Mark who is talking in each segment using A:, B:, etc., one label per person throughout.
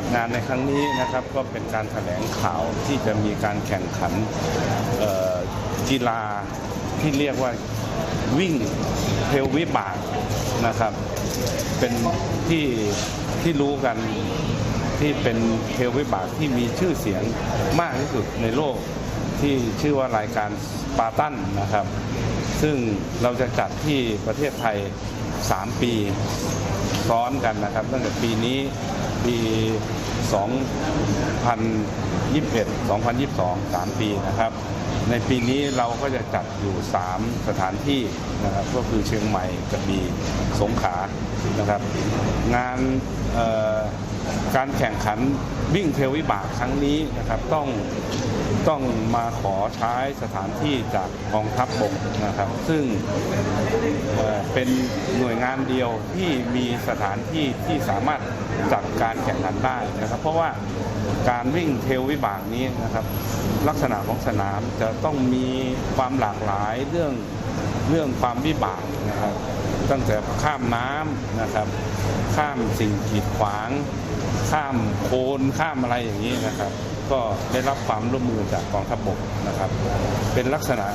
A: จัดงานในครั้งนี้นะครับก็เป็นการแถลงข่าวที่จะมีการแข่งขันกีฬาที่เรียกว่าวิ่งเทลวิบากนะครับ เป็นที่ที่รู้กันที่เป็นเทลวิบากที่มีชื่อเสียงมากที่สุดในโลกที่ชื่อว่ารายการสปาร์ตันนะครับ ซึ่งเราจะจัดที่ประเทศไทย 3 ปีซ้อนกันนะครับ ตั้งแต่ปีนี้ ปี 2021 2022 3 ปีนะครับ ในปีนี้เราก็จะจัดอยู่ 3 สถานที่นะครับก็คือเชียงใหม่กระบี่สงขลานะครับ งานเอ่อ การแข่งขันวิ่งเทลวิบากครั้งนี้นะครับต้องต้องมาขอใช้สถานที่จากกองทัพบกนะครับ ซึ่งเเป็นหน่วยงานเดียวที่มีสถานที่ที่สามารถจัดการแข่งขันได้นะครับ เพราะว่าการวิ่งเทลวิบากนี้นะครับ ลักษณะของสนามจะต้องมีความหลากหลายเรื่องเรื่องความวิบากนะครับ ตั้งแต่ข้ามน้ำนะครับ ข้ามสิ่งกีดขวาง ข้ามโคลนข้ามอะไรอย่างนี้นะครับ ก็ได้รับความร่วมมือจากกองทัพบกนะครับ เป็นลักษณะ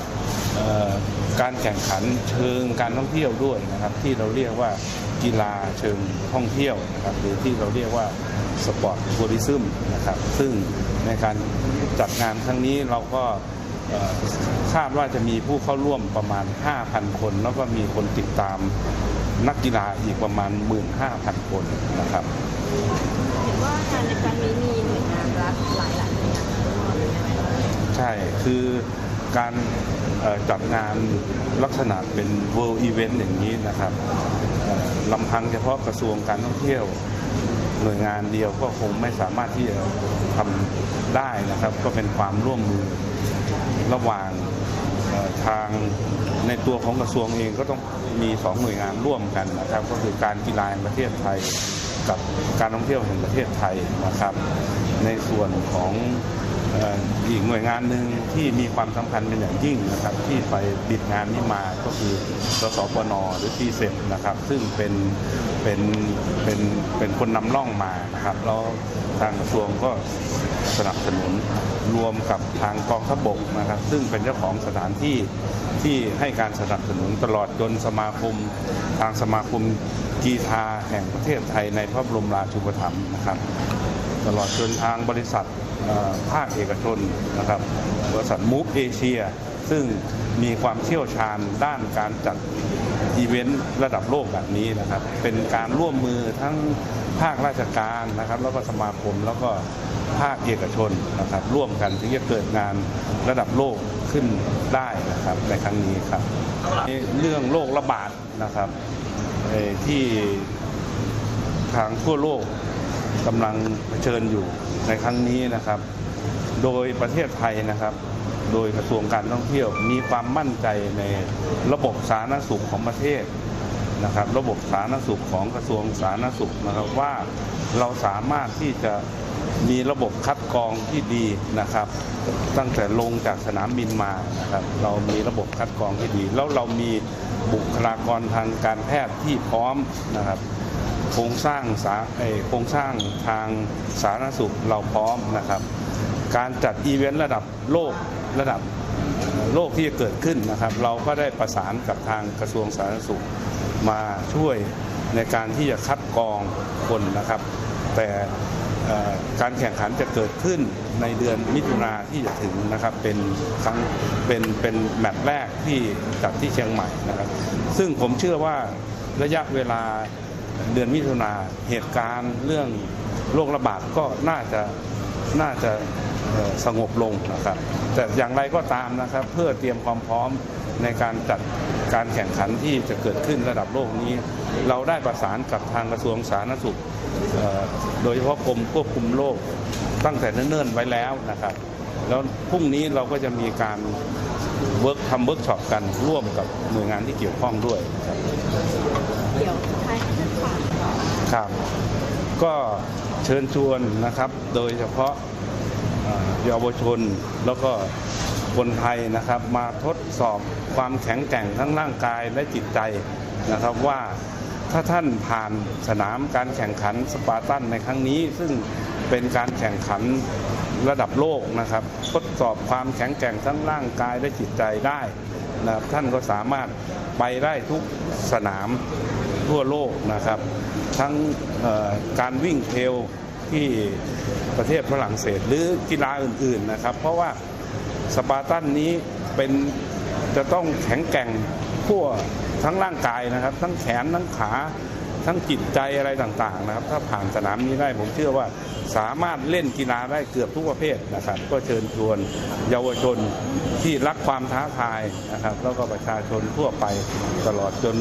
A: การแข่งขันเชิงการท่องเที่ยวด้วยนะครับ ที่เราเรียกว่ากีฬาเชิงท่องเที่ยวนะครับหรือที่เราเรียกว่าสปอร์ตทัวริซึมนะครับ ซึ่งในการจัดงานครั้งนี้เราก็คาดว่าจะมีผู้เข้าร่วมประมาณ 5,000 คน แล้วก็มีคนติดตาม นักกีฬาอีกประมาณ 15,000 คนนะครับ
B: เห็นว่างานในครั้งนี้มีหน่วยงานรัฐหลายหลายๆหน่วยงานเข้าร่วมเลยไหมคะ
A: ใช่คือการเอ่อจัดงานลักษณะเป็น world event อย่างนี้นะครับเอ่อลำพังเฉพาะกระทรวงการท่องเที่ยวหน่วยงานเดียวก็คงไม่สามารถที่จะทำได้นะครับ ก็เป็นความร่วมมือระหว่างเอ่อ ทางในตัวของกระทรวงเองก็ต้องมีสองหน่วยงานร่วมกันนะครับ ก็คือการกีฬาแห่งประเทศไทย กับการท่องเที่ยวแห่งประเทศไทยนะครับ ในส่วนของ อีกหน่วยงานหนึ่งที่มีความสำคัญเป็นอย่างยิ่งนะครับที่ไปบิดงานนี้มาก็คือสสปนหรือทีเซ็นะครับ ซึ่งเป็นเป็นเป็นเป็นคนนำร่องมานะครับแล้วทางกระทรวงก็สนับสนุนรวมกับทางกองทัพบกนะครับ ซึ่งเป็นเจ้าของสถานที่ที่ให้การสนับสนุนตลอดจนสมาคม ทางสมาคมกีฬาแห่งประเทศไทยในพระบรมราชูปถัมภ์นะครับ ตลอดจนทางบริษัท ภาคเอกชนนะครับบริษัทมูฟเอเชียซึ่งมีความเชี่ยวชาญด้านการจัดอีเวนต์ระดับโลกแบบนี้นะครับ เป็นการร่วมมือทั้งภาคราชการนะครับ แล้วก็สมาคมแล้วก็ภาคเอกชนนะครับ ร่วมกันถึงจะเกิดงานระดับโลกขึ้นได้นะครับในครั้งนี้ครับเรื่องโรคระบาดนะครับที่ทางทั่วโลก กำลังเผชิญอยู่ในครั้งนี้นะครับ โดยประเทศไทยนะครับ โดยกระทรวงการท่องเที่ยว มีความมั่นใจในระบบสาธารณสุขของประเทศนะครับ ระบบสาธารณสุขของกระทรวงสาธารณสุขนะครับว่าเราสามารถที่จะมีระบบคัดกรองที่ดีนะครับ ตั้งแต่ลงจากสนามบินมานะครับ เรามีระบบคัดกรองที่ดี แล้วเรามีบุคลากรทางการแพทย์ที่พร้อมนะครับ โครงสร้างสาโครงสร้างทางสาธารณสุขเราพร้อมนะครับ การจัดอีเวนต์ระดับโลกระดับโลกที่จะเกิดขึ้นนะครับ เราก็ได้ประสานกับทางกระทรวงสาธารณสุขมาช่วยในการที่จะคัดกรองคนนะครับ แต่การแข่งขันจะเกิดขึ้นในเดือนมิถุนาที่จะถึงนะครับเป็นครั้งเป็นเป็นแมตช์แรกที่จัดที่เชียงใหม่นะครับ ซึ่งผมเชื่อว่าระยะเวลา เดือนมิถุนาเหตุการณ์เรื่องโรคระบาดก็น่าจะน่าจะสงบลงนะครับ แต่อย่างไรก็ตามนะครับ เพื่อเตรียมความพร้อมในการจัดการแข่งขันที่จะเกิดขึ้นระดับโลกนี้ เราได้ประสานกับทางกระทรวงสาธารณสุข โดยเฉพาะกรมควบคุมโรคตั้งแต่เนิ่นๆไว้แล้วนะครับ แล้วพรุ่งนี้เราก็จะมีการเวิร์กทำเวิร์กช็อปกันร่วมกับหน่วยงานที่เกี่ยวข้องด้วยครับ
B: เดี๋ยวท้าย ค
A: รับ ก็เชิญชวนนะครับ โดยเฉพาะเอ่อเยาวชนแล้วก็คนไทยนะครับ มาทดสอบความแข็งแกร่งทั้งร่างกายและจิตใจนะครับว่าถ้าท่านผ่านสนามการแข่งขันสปาร์ตันในครั้งนี้ ซึ่งเป็นการแข่งขันระดับโลกนะครับ ทดสอบความแข็งแกร่งทั้งร่างกายและจิตใจได้นะครับท่านก็สามารถไปได้ทุกสนาม ทั่วโลกนะครับ ทั้งการวิ่งเทรลที่ประเทศฝรั่งเศสหรือกีฬาอื่นๆนะครับ เพราะว่าสปาร์ตันนี้เป็นจะต้องแข็งแกร่งทั่วทั้งร่างกายนะครับ ทั้งแขนทั้งขาทั้งจิตใจอะไรต่างๆนะครับ ถ้าผ่านสนามนี้ได้ผมเชื่อว่า สามารถเล่นกีฬาได้เกือบทุกประเภทนะครับ ก็เชิญชวนเยาวชนที่รักความท้าทายนะครับ แล้วก็ประชาชนทั่วไปตลอดจน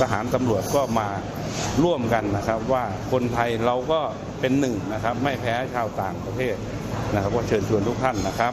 A: ทหารตำรวจก็มาร่วมกันนะครับว่าคนไทยเราก็เป็นหนึ่งนะครับ ไม่แพ้ชาวต่างประเทศนะครับ ก็เชิญชวนทุกท่านนะครับ